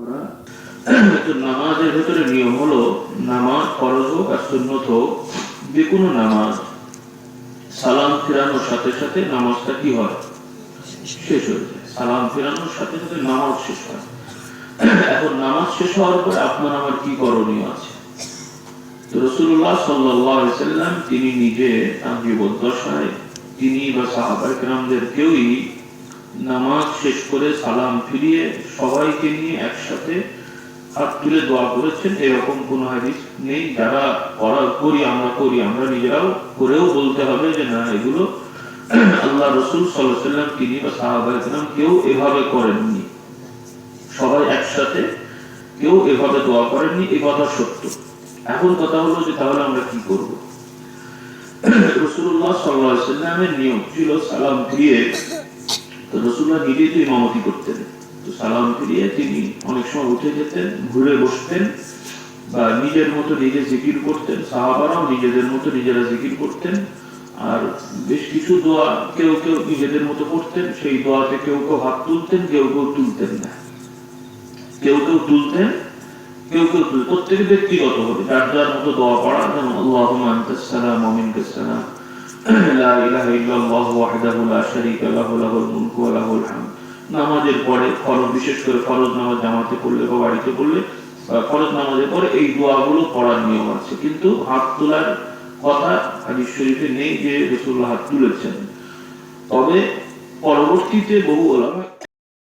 করা। নামাজের ভেতরে নিয়ম হলো নামাজ ফরজ হোক আর সুন্নত হোক যে কোনো নামাজ। সালাম ফেরানোর সাথে সাথে নামাজটা কি হয়? শেষ হয়ে যায়। সালাম ফেরানোর সাথে সাথে নামাজ শেষ হয়। এখন নামাজ শেষ হওয়ার পরে আপনার আমার কি করণীয় আছে? রসুল্লাহ সাল্লাম তিনি নিজে তার জীবদ্দশায় তিনি বা সাহাবাই কেরামদের কেউই নামাজ শেষ করে সালাম ফিরিয়ে সবাইকে নিয়ে একসাথে হাত তুলে দোয়া করেছেন। এরকম কোন হাদিস নেই। যারা করা করি, আমরা করি, আমরা নিজেরাও করেও বলতে হবে যে, না, এগুলো আল্লাহ রসুল সাল্লাম তিনি বা সাহাবাই কেরাম কেউ এভাবে করেননি। সবাই একসাথে কেউ এভাবে দোয়া করেননি। এ কথা সত্য। এখন কথা হলো যে, তাহলে আমরা কি করব? রসুল্লাহ সাল্লামের নিয়ম ছিল সালাম ফিরিয়ে রসুল্লাহ নিজেই তো ইমামতি করতেন। তো সালাম ফিরিয়ে তিনি অনেক সময় উঠে যেতেন, ঘুরে বসতেন বা নিজের মতো নিজে জিকির করতেন। সাহাবারাও নিজেদের মতো নিজেরা জিকির করতেন। আর বেশ কিছু দোয়া কেউ কেউ নিজেদের মতো করতেন। সেই দোয়াতে কেউ কেউ হাত তুলতেন, কেউ কেউ তুলতেন না। কেউ কেউ তুলতেন, কেউ কেউ তুল প্রত্যেকে ব্যক্তিগত হবে যার যার মতো দোয়া পড়া, যেমন আনতাস সালাম মিনকাস সালাম। লা إله إلا الله وحده لا شريك له له الملك وله الحمد নামাজের পরে, ফরজ, বিশেষ করে ফরজ নামাজ জামাতে পড়লে বা বাড়িতে ফরজ নামাজের পরে এই দোয়াগুলো পড়ার নিয়ম আছে। কিন্তু হাত তোলার কথা হাদিস শরীফে নেই যে রসুল্লাহ হাত তুলেছেন। তবে পরবর্তীতে বহু ওলামা